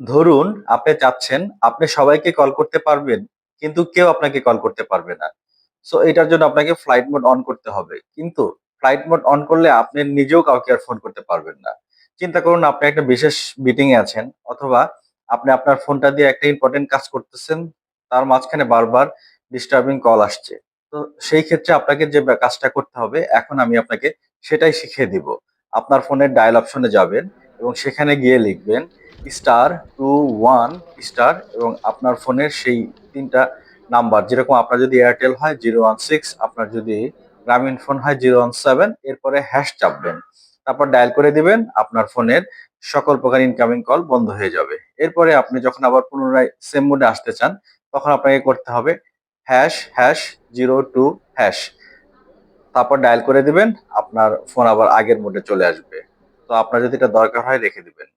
ধরুন আপনি চাচ্ছেন, আপনি সবাইকে কল করতে পারবেন, কিন্তু কেউ আপনাকে কল করতে পারবে না। সো এটার জন্য আপনাকে ফ্লাইট মোড অন করতে হবে। কিন্তু ফ্লাইট মোড অন করলে আপনি নিজেও কাউকে আর ফোন করতে পারবেন না। চিন্তা করুন, আপনি একটা বিশেষ মিটিং এ আছেন, অথবা আপনি আপনার ফোনটা দিয়ে একটা ইম্পর্টেন্ট কাজ করতেছেন, তার মাঝখানে বারবার ডিস্টার্বিং কল আসছে। তো সেই ক্ষেত্রে আপনাকে যে কাজটা করতে হবে, এখন আমি আপনাকে সেটাই শিখিয়ে দিব। আপনার ফোনের ডায়াল অপশনে যাবেন এবং সেখানে গিয়ে লিখবেন স্টার টু ওয়ান স্টার এবং আপনার ফোনের সেই তিনটা নাম্বার যেরকম আপনার যদি এয়ারটেল হয় জিরো ওয়ান সিক্স আপনার যদি গ্রামীণ ফোন হয় জিরো ওয়ান সেভেন এরপরে হ্যাশ চাপবেন। তারপর ডায়াল করে দিবেন, আপনার ফোনের সকল প্রকার ইনকামিং কল বন্ধ হয়ে যাবে। এরপরে আপনি যখন আবার পুনরায় সেম মোডে আসতে চান, তখন আপনাকে করতে হবে hash hash zero two hash তারপর ডায়াল করে দিবেন, আপনার ফোন আবার আগের মোডে চলে আসবে। তো আপনার যদি এটা দরকার হয়, রেখে দিবেন।